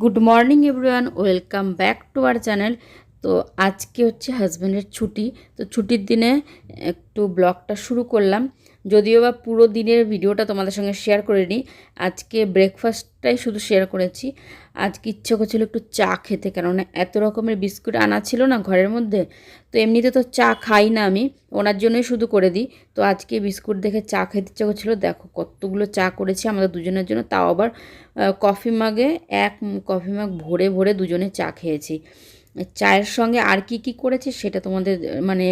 Good morning everyone welcome back to our channel তো আজকে হচ্ছে হাজব্যান্ডের ছুটি। তো ছুটির দিনে একটু ব্লগটা শুরু করলাম। যদিও বা পুরো দিনের ভিডিওটা তোমাদের সঙ্গে শেয়ার করিনি আজকে ব্রেকফাস্টটাই শুধু শেয়ার করেছি। আজকে ইচ্ছে করছিল একটু চা খেতে, কেননা এত রকমের বিস্কুট আনা ছিল না ঘরের মধ্যে, তো এমনিতে তো চা খাই না আমি, ওনার জন্যই শুধু করে দিই। তো আজকে বিস্কুট দেখে চা খেতে ইচ্ছে করছিল, দেখো কতগুলো চা করেছি আমাদের দুজনের জন্য, তাও আবার কফি মাগে এক কফি মাগ ভরে ভরে দুজনে চা খেয়েছি। চায়ের সঙ্গে আর কি কি করেছি সেটা তোমাদের মানে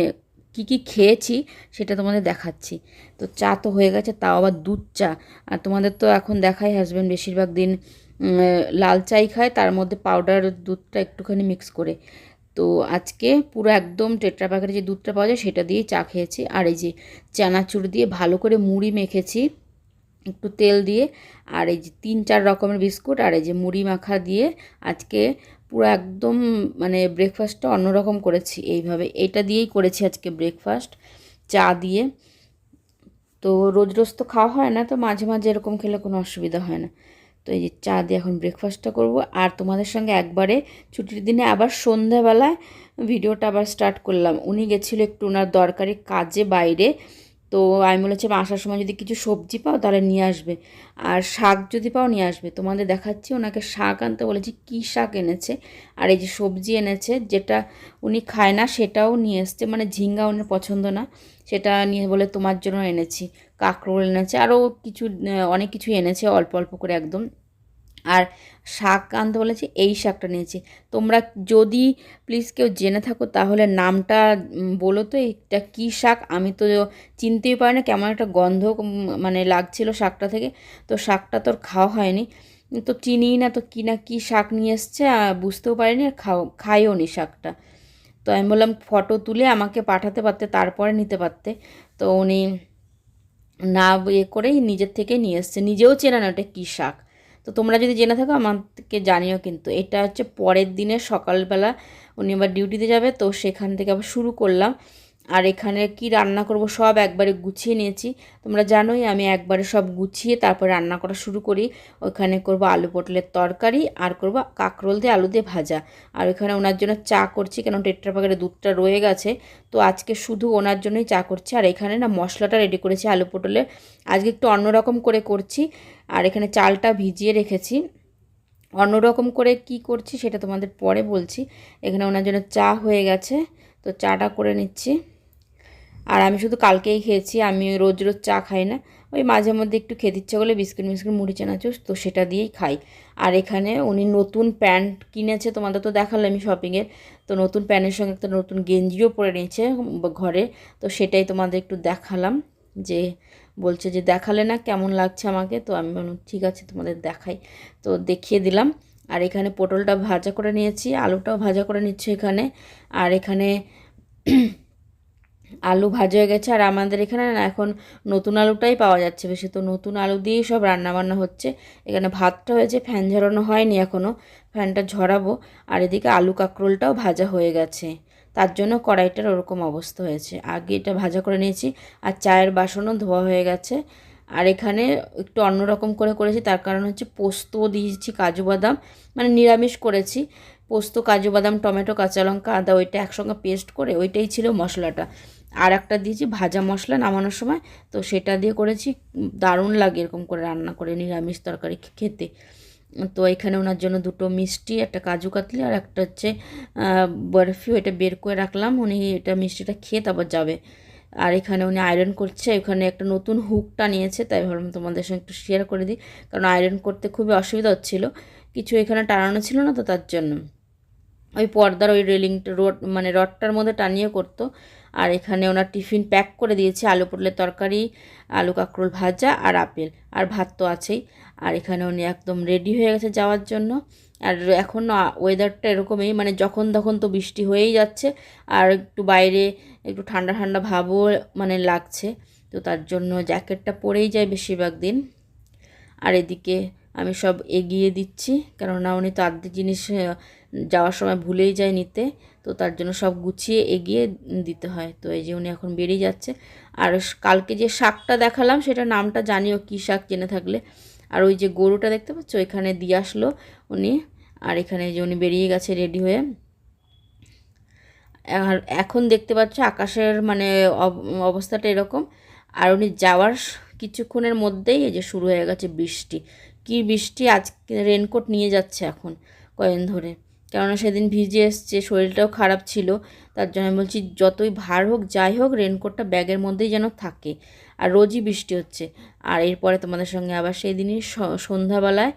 কি কি খেয়েছি সেটা তোমাদের দেখাচ্ছি। তো চা তো হয়ে গেছে, তাও আবার দুধ চা। আর তোমাদের তো এখন দেখাই হাজব্যান্ড বেশিরভাগ দিন লাল চাই খায়, তার মধ্যে পাউডার দুধটা একটুখানি মিক্স করে। তো আজকে পুরো একদম টেট্রা প্যাকেটে যে দুধটা পাওয়া যায় সেটা দিয়েই চা খেয়েছি। আর এই যে চানাচুর দিয়ে ভালো করে মুড়ি মেখেছি, একটু তেল দিয়ে। আর এই যে তিন চার রকমের বিস্কুট, আর এই যে মুড়ি মাখা দিয়ে আজকে পুরো একদম মানে ব্রেকফাস্টটা অন্যরকম করেছি এইভাবে। এটা দিয়েই করেছি আজকে ব্রেকফাস্ট চা দিয়ে। তো রোজ রোজ তো খাওয়া হয় না, তো মাঝে মাঝে এরকম খেলে কোনো অসুবিধা হয় না। তো এই যে চা দিয়ে এখন ব্রেকফাস্টটা করব। আর তোমাদের সঙ্গে একবারে ছুটির দিনে আবার সন্ধ্যাবেলায় ভিডিওটা আবার স্টার্ট করলাম। উনি গেছিল একটু ওনার দরকারি কাজে বাইরে। তো আমি বলেছি আসার সময় যদি কিছু সবজি পাও তাহলে নিয়ে আসবে। আর শাক যদি পাও নিয়ে আসবে। তোমাদের দেখাচ্ছি, ওনাকে শাক আনতে বলেছি, কি শাক এনেছে? আর এই যে সবজি এনেছে, যেটা উনি খায় না, সেটাও নিয়ে এসছে। মানে ঝিঙ্গা উনি পছন্দ না, সেটা নিয়ে বলে, তোমার জন্য এনেছি। কাঁকরোল এনেছে, আরও কিছু, অনেক কিছু এনেছে, অল্প অল্প করে একদম। আর শাক আনতে বলেছি, এই শাকটা নিয়েছি। তোমরা যদি প্লিজ কেউ জেনে থাকো তাহলে নামটা বলো তো এটা কী শাক? আমি তো চিনতেই পারি না, কেমন একটা গন্ধ মানে লাগছিল শাকটা থেকে। তো শাকটা তোর খাওয়া হয়নি। তো চিনিই না তো কী না কী শাক নিয়ে এসছে বুঝতেও পারিনি আর খাও, খাইও নি শাকটা। তো আমি বললাম, ফটো তুলে আমাকে পাঠাতে পারতে, তারপরে নিতে পারতে। তো উনি না ইয়ে করেই নিজের থেকে নিয়ে এসছে, নিজেও চেনা না ওটা কী শাক। তো তোমরা যদি জেনে থাকো, আমাকে জানিও কিন্তু। এটা হচ্ছে পরের দিনে সকালবেলা উনি আবার ডিউটিতে যাবে, তো সেখান থেকে আবার শুরু করলাম। আর এখানে কি রান্না করব সব একবারে গুছিয়ে নিয়েছি। তোমরা জানোই আমি একবারে সব গুছিয়ে তারপর রান্না করা শুরু করি। ওখানে করব আলু পটলের তরকারি আর করব কাঁকরোল দিয়ে আলু দিয়ে ভাজা। আর ওখানে ওনার জন্য চা করছি কেন টেট্রা প্যাকেটে দুধটা রয়ে গেছে। তো আজকে শুধু ওনার জন্যই চা করছি। আর এখানে না মশলাটা রেডি করেছি আলু পটলের। আজকে একটু অন্যরকম করে করছি। আর এখানে চালটা ভিজিয়ে রেখেছি। অন্যরকম করে কি করছি সেটা তোমাদের পরে বলছি। এখানে ওনার জন্য চা হয়ে গেছে। তো চাটা করে নিচ্ছি। আর আমি শুধু কালকেই খেয়েছি, আমি রোজ রোজ চা খাই না। ওই মাঝে মধ্যে একটু খেতে ইচ্ছে করলে বিস্কুট মিস্কুট, মুড়ি চানাচুর, তো সেটা দিয়েই খাই। আর এখানে উনি নতুন প্যান্ট কিনেছে, তোমাদের তো দেখালাম আমি শপিংয়ের তো নতুন প্যান্টের সঙ্গে একটা নতুন গেঞ্জিও পরে নিয়েছে ঘরে। তো সেটাই তোমাদের একটু দেখালাম যে বলছে যে দেখালে না কেমন লাগছে আমাকে। তো আমি বললাম, ঠিক আছে, তোমাদের দেখাই। তো দেখিয়ে দিলাম। আর এখানে পটলটা ভাজা করে নিয়েছি, আলুটাও ভাজা করে নিচ্ছি এখানে। আর এখানে আলু ভাজা হয়ে গেছে আর আমাদের এখানে না এখন নতুন আলুটাই পাওয়া যাচ্ছে। বেশি তো নতুন আলু দিয়েই সব রান্নাবান্না হচ্ছে। এখানে ভাতটা হয়েছে, ফ্যান ঝরানো হয়নি এখনও ফ্যানটা ঝরাবো। আর এদিকে আলু কাঁকরোলটাও ভাজা হয়ে গেছে। তার জন্য কড়াইটার ওরকম অবস্থা হয়েছে। আগে এটা ভাজা করে নিয়েছি আর চায়ের বাসনও ধোয়া হয়ে গেছে। আর এখানে একটু অন্যরকম করে করেছি, তার কারণ হচ্ছে পোস্ত দিয়েছি কাজু বাদাম। মানে নিরামিষ করেছি। পোস্ত, কাজু বাদাম, টমেটো, কাঁচা লঙ্কা, আদা, ওইটা একসঙ্গে পেস্ট করে ওইটাই ছিল মশলাটা। আর একটা দিয়েছি ভাজা মশলা নামানোর সময়। তো সেটা দিয়ে করেছি, দারুণ লাগে এরকম করে রান্না করে, নিরামিষ তরকারি খেতে। তো এখানে ওনার জন্য দুটো মিষ্টি, একটা কাজু কাতলি আর একটা হচ্ছে বরফি এটা বের করে রাখলাম। উনি এটা মিষ্টিটা খেয়ে তারপর যাবে। আর এখানে উনি আয়রন করছে এখানে একটা নতুন হুকটা নিয়েছে, তাই ভাবলাম তোমাদের সঙ্গে একটু শেয়ার করে দিই। কারণ আয়রন করতে খুবই অসুবিধা হচ্ছিল। কিছু এখানে টানানো ছিল না তো তার জন্য। ওই পর্দার ওই রেলিংটা রড মানে রডটার মধ্যে টানিয়ে করতো। আর এখানে ওনার টিফিন প্যাক করে দিয়েছে, আলু পটলের তরকারি, আলু কাঁকরোল ভাজা আর আপেল, আর ভাত তো আছেই। আর এখানে উনি একদম রেডি হয়ে গেছে যাওয়ার জন্য। আর এখন ওয়েদারটা এরকমই মানে যখন তখন তো বৃষ্টি হয়েই যাচ্ছে, আর একটু বাইরে একটু ঠান্ডা ঠান্ডা ভাবও মানে লাগছে। তো তার জন্য জ্যাকেটটা পরেই যায় বেশিরভাগ দিন। আর এদিকে আমি সব এগিয়ে দিচ্ছি। কেননা উনি তো আর্ধেক জিনিস যাওয়ার সময় ভুলেই যায় নিতে। তো তার জন্য সব গুছিয়ে এগিয়ে দিতে হয়। তো এই যে উনি এখন বেরিয়ে যাচ্ছে। আর কালকে যে শাকটা দেখালাম সেটা নামটা জানিও কী শাক জেনে থাকলে। আর ওই যে গরুটা দেখতে পাচ্ছ, ওইখানে দিয়ে আসলো উনি। আর এখানে যে উনি বেরিয়ে গেছে রেডি হয়ে। আর এখন দেখতে পাচ্ছ আকাশের মানে অব- অবস্থাটা এরকম। আর উনি যাওয়ার কিছুক্ষণের মধ্যেই এই যে শুরু হয়ে গেছে বৃষ্টি। কি বৃষ্টি আজকে রেনকোট নিয়ে যাচ্ছে এখন কয়েন ধরে। কেননা সেদিন ভিজে এসছে, শরীরটাও খারাপ ছিল, তার জন্য আমি বলছি যতই ভার হোক, যাই হোক রেনকোটটা ব্যাগের মধ্যেই যেন থাকে। আর রোজই বৃষ্টি হচ্ছে। আর এরপরে তোমাদের সঙ্গে আবার সেই দিনই সন্ধ্যাবেলায়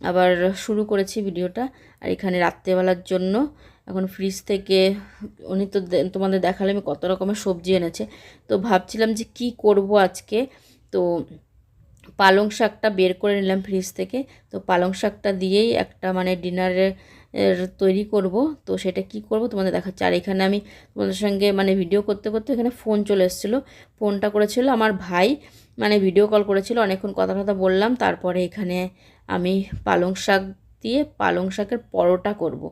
আবার শুরু করেছি ভিডিওটা। আর এখানে রাত্রেবেলার জন্য এখন ফ্রিজ থেকে, উনি তো তোমাদের দেখালে আমি কত রকমের সবজি এনেছে। তো ভাবছিলাম যে কি করব আজকে? তো পালং শাকটা বের করে নিলাম ফ্রিজ থেকে। তো পালং শাকটা দিয়েই একটা মানে ডিনারে এর তৈরি করব। তো সেটা কি করব তোমাদের দেখাচ্ছি। আর এখানে আমি তোমাদের সঙ্গে মানে ভিডিও করতে করতে এখানে ফোন চলে এসেছিল। ফোনটা করেছিল আমার ভাই মানে ভিডিও কল করেছিল। অনেকক্ষণ কথা কথা বললাম। তারপরে এখানে আমি পালং শাক দিয়ে পালং শাকের পরোটা করব।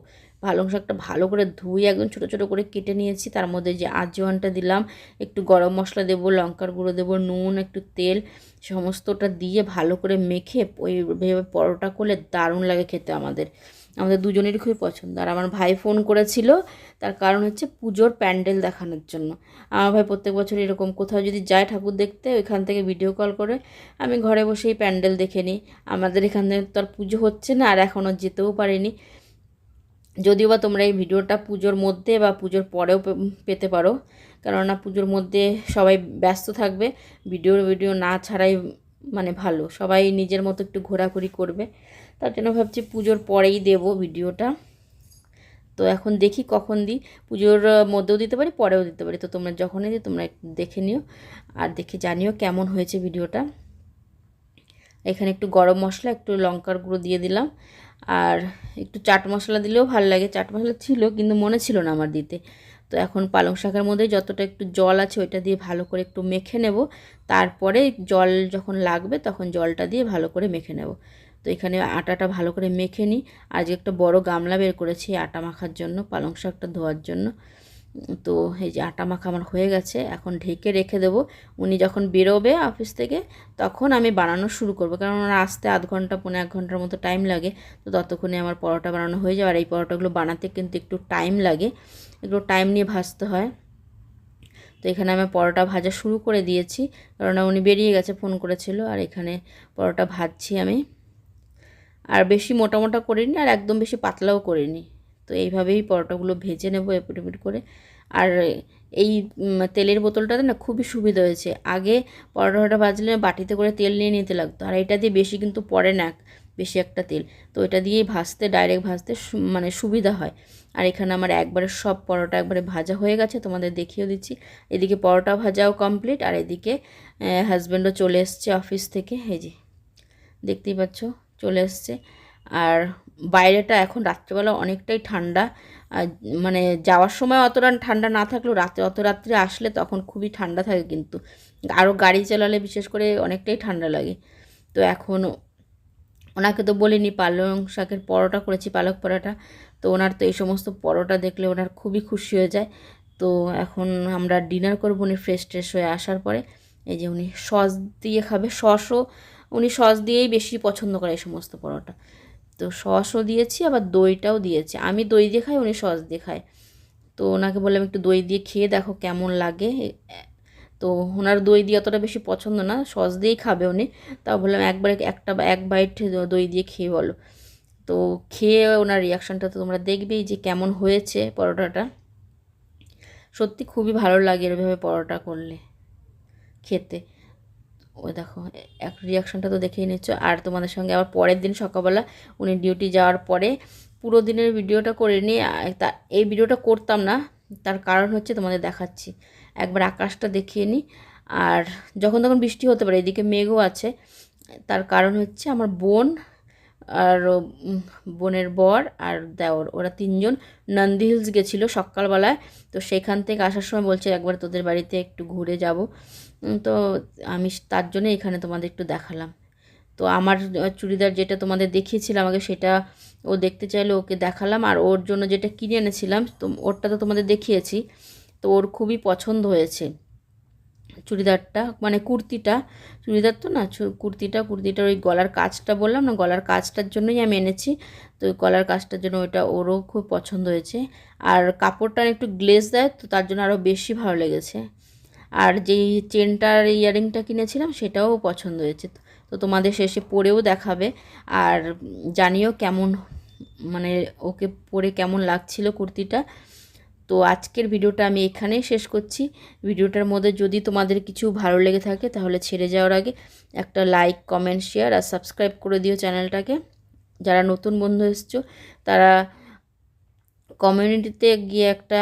পালং শাকটা ভালো করে ধুয়ে একদম ছোটো ছোটো করে কেটে নিয়েছি। তার মধ্যে যে আজওয়ানটা দিলাম, একটু গরম মশলা দেবো, লঙ্কার গুঁড়ো দেবো, নুন, একটু তেল, সমস্তটা দিয়ে ভালো করে মেখে ওই ভেবে পরোটা করলে দারুণ লাগে খেতে আমাদের। আমাদের দুজনেরই খুবই পছন্দ। আর আমার ভাই ফোন করেছিল, তার কারণ হচ্ছে পুজোর প্যান্ডেল দেখানোর জন্য। আমার ভাই প্রত্যেক বছর এরকম কোথাও যদি যায় ঠাকুর দেখতে, ওইখান থেকে ভিডিও কল করে আমি ঘরে বসেই প্যান্ডেল দেখে নিই। আমাদের এখানে তো আর পুজো হচ্ছে না, আর এখনও যেতেও পারিনি। যদিও বা তোমরা এই ভিডিওটা পুজোর মধ্যে বা পুজোর পরেও পেতে পারো। কেননা পুজোর মধ্যে সবাই ব্যস্ত থাকবে ভিডিও ভিডিও না ছাড়াই মানে ভালো। সবাই নিজের মতো একটু ঘোরাঘুরি করবে। তার জন্য ভাবছি পুজোর পরেই দেব ভিডিওটা। তো এখন দেখি কখন দিই। পুজোর মধ্যেও দিতে পারি, পরেও দিতে পারি। তো তোমরা যখনই দিই, তোমরা একটু দেখে নিও। আর দেখে জানিও কেমন হয়েছে ভিডিওটা। এখানে একটু গরম মশলা, একটু লঙ্কার গুঁড়ো দিয়ে দিলাম। আর একটু চাট মশলা দিলেও ভালো লাগে। চাট মশলা ছিল, কিন্তু মনে ছিল না আমার দিতে। তো এখন পালং শাকের মধ্যে যতটা একটু জল আছে, ওইটা দিয়ে ভালো করে একটু মেখে নেব। তারপরে জল যখন লাগবে, তখন জলটা দিয়ে ভালো করে মেখে নেব। তো এখানে আটাটা ভালো করে মেখে নিই। আজকে একটা বড় গামলা বের করেছি আটা মাখার জন্য, পালং শাকটা ধোয়ার জন্য। তো এই যে আটা মাখা আমার হয়ে গেছে, এখন ঢেকে রেখে দেবো। উনি যখন বেরোবে অফিস থেকে, তখন আমি বানানো শুরু করব। কারণ ওনার আসতে আধ ঘণ্টা পনেরো এক ঘণ্টার মতো টাইম লাগে। তো ততক্ষণে আমার পরোটা বানানো হয়ে যাবে। আর এই পরোটাগুলো বানাতে কিন্তু একটু টাইম লাগে। একটু টাইম নিয়ে ভাজতে হয়। তো এখানে আমি পরোটা ভাজা শুরু করে দিয়েছি। কারণ উনি বেরিয়ে গেছে ফোন করেছিল। আর এখানে পরোটা ভাজছি আমি। আর বেশি মোটা মোটা করিনি, আর একদম বেশি পাতলাও করিনি। তো এইভাবেই পরোটাগুলো ভেজে নেব এপিট এপিট করে। আর এই তেলের বোতলটাতে না খুবই সুবিধা হয়েছে। আগে পরোটাটা ভাজলে বাটিতে করে তেল নিয়ে নিতে লাগতো। আর এটা দিয়ে বেশি কিন্তু পড়ে না বেশি একটা তেল। তো এটা দিয়েই ভাজতে, ডাইরেক্ট ভাজতে মানে সুবিধা হয়। আর এখানে আমার একবারে সব পরোটা একবারে ভাজা হয়ে গেছে, তোমাদের দেখিয়ে দিচ্ছি। এদিকে পরোটা ভাজাও কমপ্লিট, আর এদিকে হাজব্যান্ডও চলে এসছে অফিস থেকে। এই যে, দেখতেই পাচ্ছ, চলে এসছে। আর বাইরেটা এখন রাত্রেবেলা অনেকটাই ঠান্ডা। মানে যাওয়ার সময় অতটা ঠান্ডা না থাকলেও রাতে অত রাত্রে আসলে তখন খুবই ঠান্ডা থাকে কিন্তু। আরও গাড়ি চালালে বিশেষ করে অনেকটাই ঠান্ডা লাগে। তো এখন ওনাকে তো বলিনি, পালং শাকের পরোটা করেছি পালক পরোটা। তো ওনার তো এই সমস্ত পরোটা দেখলে ওনার খুবই খুশি হয়ে যায়। তো এখন আমরা ডিনার করব উনি ফ্রেশ ট্রেশ হয়ে আসার পরে। এই যে উনি সস দিয়ে খাবে, সসও উনি সস দিয়েই বেশি পছন্দ করে এই সমস্ত পরোটা। তো সসও দিয়েছি, আবার দইটাও দিয়েছি। আমি দই দিয়ে খাই, উনি সস দিয়ে খায়। তো ওনাকে বললাম, একটু দই দিয়ে খেয়ে দেখো কেমন লাগে। তো ওনার দই দিয়ে অতটা বেশি পছন্দ না, সস দিয়েই খাবে উনি। তাও বললাম, একবারে একটা এক বাইট দই দিয়ে খেয়ে বলো। তো খেয়ে ওনার রিয়াকশানটা তো তোমরা দেখবেই যে কেমন হয়েছে পরোটাটা। সত্যি খুবই ভালো লাগে এভাবে পরোটা করলে, খেতে। ও দেখো এক রিয়াকশানটা তো দেখেই নিচ্ছ। আর তোমাদের সঙ্গে আবার পরের দিন সকালবেলা উনি ডিউটি যাওয়ার পরে পুরো দিনের ভিডিওটা করে নিয়ে তা, এই ভিডিওটা করতাম না। তার কারণ হচ্ছে তোমাদের দেখাচ্ছি। একবার আকাশটা দেখিয়ে নিই আর যখন তখন বৃষ্টি হতে পারে, এদিকে মেঘও আছে। তার কারণ হচ্ছে আমার বোন আর বোনের বর আর দেওর। ওরা তিনজন। নন্দী হিলস গেছিল সকালবেলায়। তো সেখান থেকে আসার সময় বলছে, একবার তোদের বাড়িতে একটু ঘুরে যাব। তো আমি তার জন্য এখানে তোমাদের একটু দেখালাম। তো আমার চুড়িদার যেটা তোমাদের দেখিয়েছিলাম আগে, সেটা ও দেখতে চাইলে ওকে দেখালাম। আর ওর জন্য যেটা কিনে এনেছিলাম, তো ওরটা তো তোমাদের দেখিয়েছি। তো ওর খুবই পছন্দ হয়েছে। চুড়িদারটা মানে কুর্তিটা, চুড়িদার তো না কুর্তিটা, কুর্তিটার ওই গলার কাজটা বললাম না, গলার কাজটার জন্যই আমি এনেছি। তো ওই গলার কাজটার জন্য ওইটা ওরও খুব পছন্দ হয়েছে। আর কাপড়টা একটু গ্লেজ দেয়, তো তার জন্য আরও বেশি ভালো লেগেছে। আর যেই চেনটার ইয়ারিংটা কিনেছিলাম, সেটাও পছন্দ হয়েছে। তো তোমাদের শেষে পরেও দেখাবে। আর জানিও কেমন মানে ওকে পরে কেমন লাগছিল কুর্তিটা। তো আজকের ভিডিওটা আমি এখানেই শেষ করছি। ভিডিওটার মধ্যে যদি তোমাদের কিছু ভালো লেগে থাকে তাহলে ছেড়ে যাওয়ার আগে একটা লাইক কমেন্ট শেয়ার আর সাবস্ক্রাইব করে দিও চ্যানেলটাকে। যারা নতুন বন্ধু এসছো, তারা কমিউনিটিতে গিয়ে একটা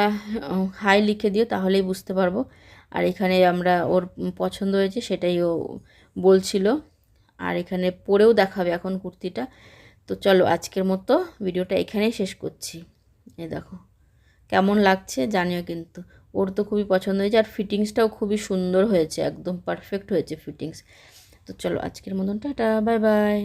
হাই লিখে দিও, তাহলেই বুঝতে পারব। আর এখানে আমরা ওর পছন্দ হয়েছে, সেটাই ও বলছিল। আর এখানে পরেও দেখাবে এখন কুর্তিটা। তো চলো আজকের মতো ভিডিওটা এখানেই শেষ করছি। এ দেখো। কেমন লাগছে জানিও কিন্তু। ওর তো খুবই পছন্দ হয়েছে আর ফিটিংসটাও খুবই সুন্দর হয়েছে, একদম পারফেক্ট হয়েছে ফিটিংস তো চলো আজকের মতন, টাটা বাই বাই